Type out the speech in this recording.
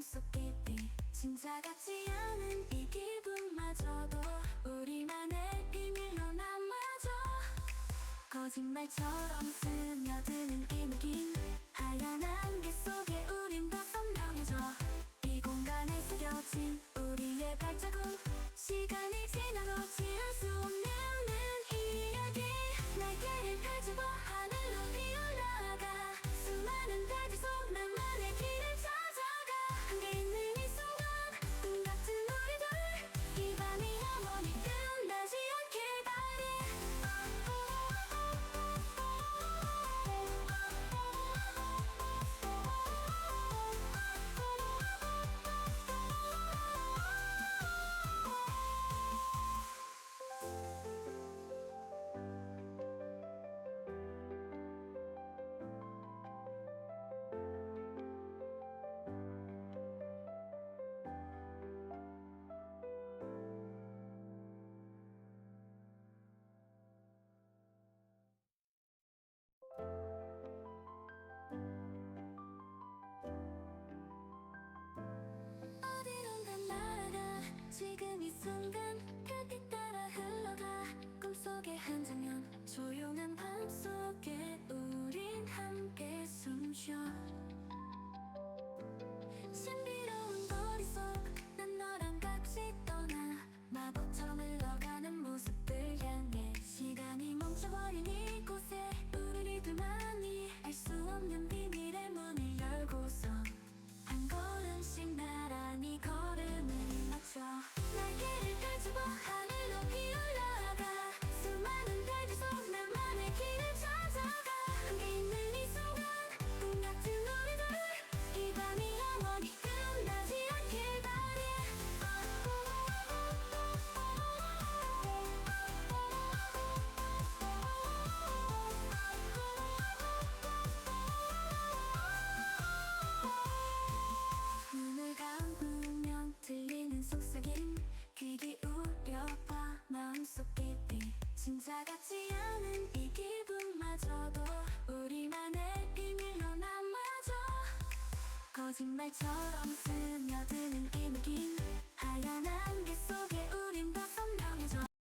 마음 속 깊이 진짜 같지 않은 이 기분마저도 우리만의 비밀로 남아줘. 거짓말처럼 스며드는 이 느낌 하얀 안개 속에 진짜 같지 않은 이 기분마저도 우리만의 비밀로 남아줘. 거짓말처럼 스며드는 이 느낌 하얀 안개 속에 우린 더 선명해져.